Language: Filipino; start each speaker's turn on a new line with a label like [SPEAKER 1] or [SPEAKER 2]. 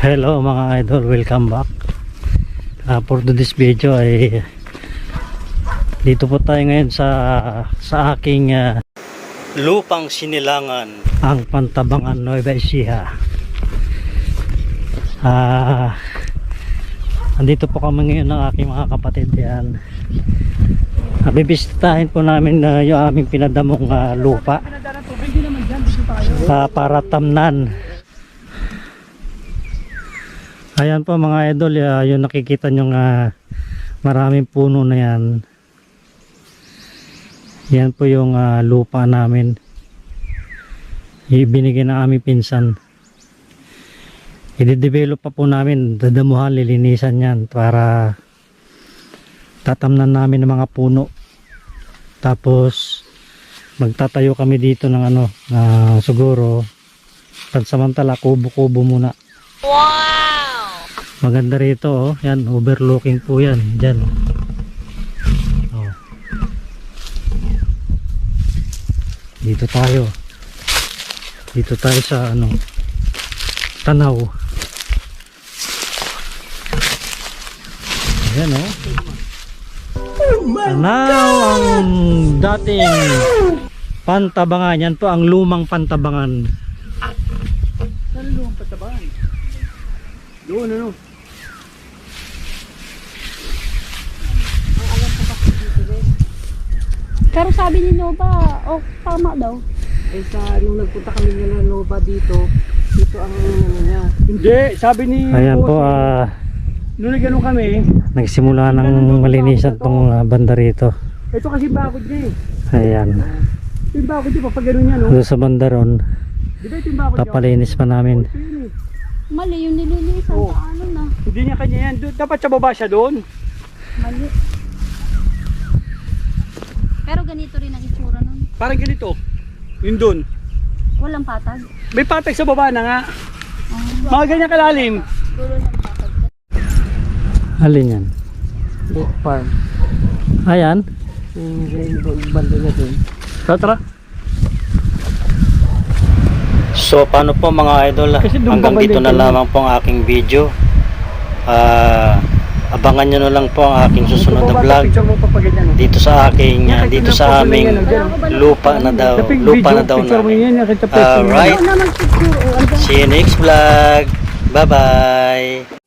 [SPEAKER 1] Hello mga idol, welcome back. Ah, for today's video ay dito po tayo ngayon sa sa aking ah, lupang sinilangan ang Pantabangan Nueva Ecija. Ah, andito po kami ngayon ng aking mga kapatid yan. Ah, bibisitahin po namin na yung aming pinadamong ah, lupa Ah, para tamnan. Ayan po mga idol, uh, yung nakikita nyo nga maraming puno na yan. Yan po yung ah, lupa namin. Ibinigay ng aming pinsan. I-develop pa po namin, dadamuhan, lilinisan yan para tatamnan namin ng mga puno. Tapos magtatayo kami dito ng ano, na siguro pansamantala kubo-kubo muna. Maganda rito oh. Yan, overlooking po yan. Diyan. Oh. Dito tayo. Dito tayo sa ano tanaw. Ayan oh. Tanaw ang dating pantabangan. Yan po ang lumang pantabangan.
[SPEAKER 2] Saan luwang patabahan? Doon ano?
[SPEAKER 3] Pero sabi ni Nova, oh, tama daw.
[SPEAKER 4] Eh sa nung nagpunta kami nila Nova dito, dito ang ano niya.
[SPEAKER 2] Hindi, sabi ni
[SPEAKER 1] Ayan po ah
[SPEAKER 2] nung nagano kami,
[SPEAKER 1] nagsimula ng malinisan tong ah, banda rito.
[SPEAKER 2] ito kasi bakod niya eh.
[SPEAKER 1] Ayan.
[SPEAKER 2] Ito yung bakod niya, pag gano'n niya no?
[SPEAKER 1] Doon sa banda ron,
[SPEAKER 2] Di ba ito yung bakod niya?
[SPEAKER 1] papalinis pa namin.
[SPEAKER 2] Ito yun eh.
[SPEAKER 3] Mali yung nililisan
[SPEAKER 2] Oh.
[SPEAKER 3] sa ano na.
[SPEAKER 2] Hindi niya kanya yan. Dapat sa baba siya doon.
[SPEAKER 3] Mali. Ganito rin ang itsura nun.
[SPEAKER 2] Parang ganito. Yun doon.
[SPEAKER 3] Walang patag.
[SPEAKER 2] May patag sa baba na nga.
[SPEAKER 3] Oh.
[SPEAKER 2] Mga ganyan kalalim.
[SPEAKER 3] Dulo ng patag.
[SPEAKER 1] Alin yan?
[SPEAKER 4] Book farm.
[SPEAKER 1] Ayan.
[SPEAKER 4] Yung banda niya doon.
[SPEAKER 2] So, tara.
[SPEAKER 1] So paano po mga idol? Hanggang dito na lamang po ang aking video. Ah, abangan nyo na lang po ang aking susunod na vlog dito sa aking
[SPEAKER 2] Nakita
[SPEAKER 1] dito sa aming lupa na daw lupa na daw namin. Alright.
[SPEAKER 3] Oh.
[SPEAKER 1] See you next vlog. Bye bye.